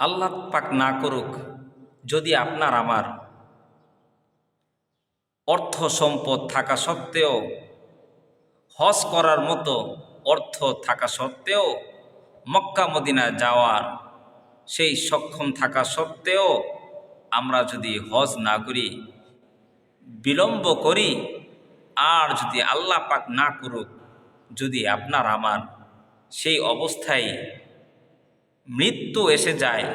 আল্লাহ পাক না করুক, যদি আপনার আমার অর্থ সম্পদ থাকা সত্ত্বেও, হজ করার মতো অর্থ থাকা সত্ত্বেও, মক্কা, মদিনা যাওয়ার সেই সক্ষম থাকা সত্ত্বেও আমরা যদি হজ না করি, বিলম্ব করি, আর যদি আল্লাহ পাক না করুক, যদি আপনার আমার সেই অবস্থায় মৃত্যু এসে যায়,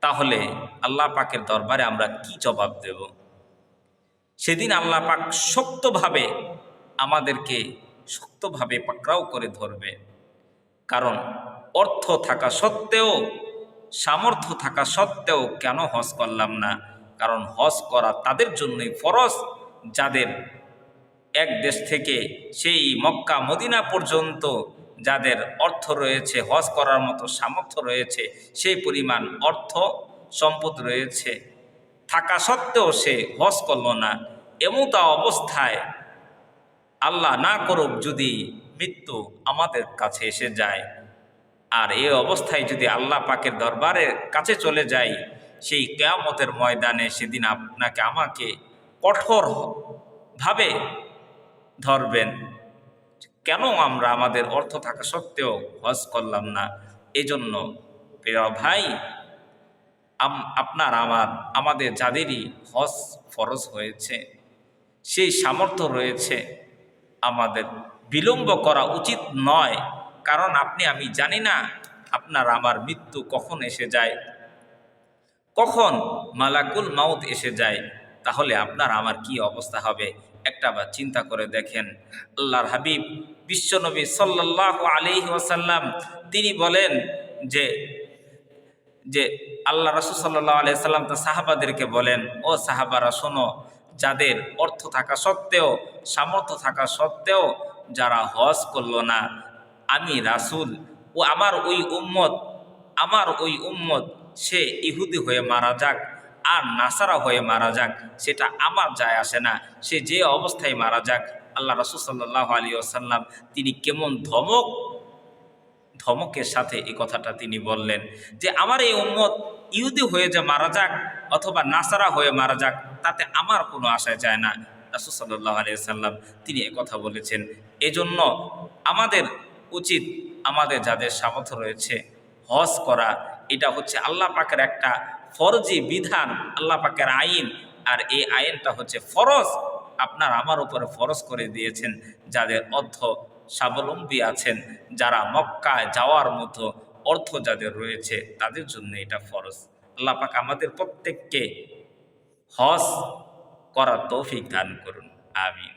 তাহলে আল্লাহ পাকের দরবারে আমরা কি জবাব দেব? সেদিন আল্লাহ পাক শক্তভাবে আমাদেরকে শক্তভাবে পাকড়াও করে ধরবে। কারণ অর্থ থাকা সত্ত্বেও, সামর্থ্য থাকা সত্ত্বেও কেন হজ করলাম না? কারণ হজ করা তাদের জন্যই ফরজ, যাদের এক দেশ থেকে সেই মক্কা, মদিনা পর্যন্ত যাদের অর্থ রয়েছে, হজ করার মতো সামর্থ্য রয়েছে, সেই পরিমাণ অর্থ সম্পদ রয়েছে। থাকা সত্ত্বেও সে হজ করল না। এমতা অবস্থায় আল্লাহ না করুক যদি মৃত্যু আমাদের কাছে এসে যায়। আর এই অবস্থায় যদি আল্লাহ পাকের দরবারের কাছে চলে যাই, সেই কেয়ামতের ময়দানে সেদিন আপনাকে আমাকে কঠোরভাবে ধরবেন। কেন আমরা আমাদের অর্থ থাকা সত্ত্বেও হজ করলাম না? এজন্য প্রিয় ভাই আপনার আমার, আমাদের যাদেরই হজ ফরজ হয়েছে, সেই সামর্থ্য রয়েছে, আমাদের বিলম্ব করা উচিত নয়। কারণ আপনি, আমি জানি না আপনার আমার মৃত্যু কখন এসে যায়। কখন মালাকুল মাউত এসে যায়? তাহলে আপনার আমার কি অবস্থা হবে? একটা বা চিন্তা করে দেখেন। আল্লাহর হাবিব বিশ্বনবী সাল্লাহ আলি ওয়াসাল্লাম তিনি বলেন যে যে আল্লাহ রসুল সাল্লাহ আলি সাল্লাম তো সাহাবাদেরকে বলেন, ও সাহাবারা, শোনো, যাদের অর্থ থাকা সত্ত্বেও, সামর্থ্য থাকা সত্ত্বেও যারা হজ করল না, আমি রাসুল ও আমার ওই উম্মত, আমার ওই উম্মত সে ইহুদি হয়ে মারা যাক। আর নাসারা হয়ে মারা যাক, সেটা আমার যায় আসে না, সে যে অবস্থায় মারা যাক। আল্লাহ রসুল সাল্লাহ আলী আসাল্লাম তিনি কেমন ধমক, ধমকের সাথে এই কথাটা তিনি বললেন যে, আমার এই উম্মত ইহুদি হয়ে যে মারা যাক অথবা নাসারা হয়ে মারা যাক, তাতে আমার কোনো আশায় যায় না। রাসুল সাল্লাহ আলী সাল্লাম তিনি কথা বলেছেন। এজন্য আমাদের উচিত, আমাদের যাদের সামর্থ্য রয়েছে হজ করা, এটা হচ্ছে আল্লাহ পাকের একটা ফরজি বিধান, আল্লাহ পাকের আইন, আর এই আইনটা হচ্ছে ফরজ। আপনার আমার উপরে ফরজ করে দিয়েছেন যাদের অর্থ স্বাবলম্বী আছেন, যারা মক্কায় যাওয়ার মতো অর্থ যাদের রয়েছে, তাদের জন্য এটা ফরজ। আল্লাহ পাক আমাদের প্রত্যেককে হজ করার তৌফিক দান করুন। আমিন।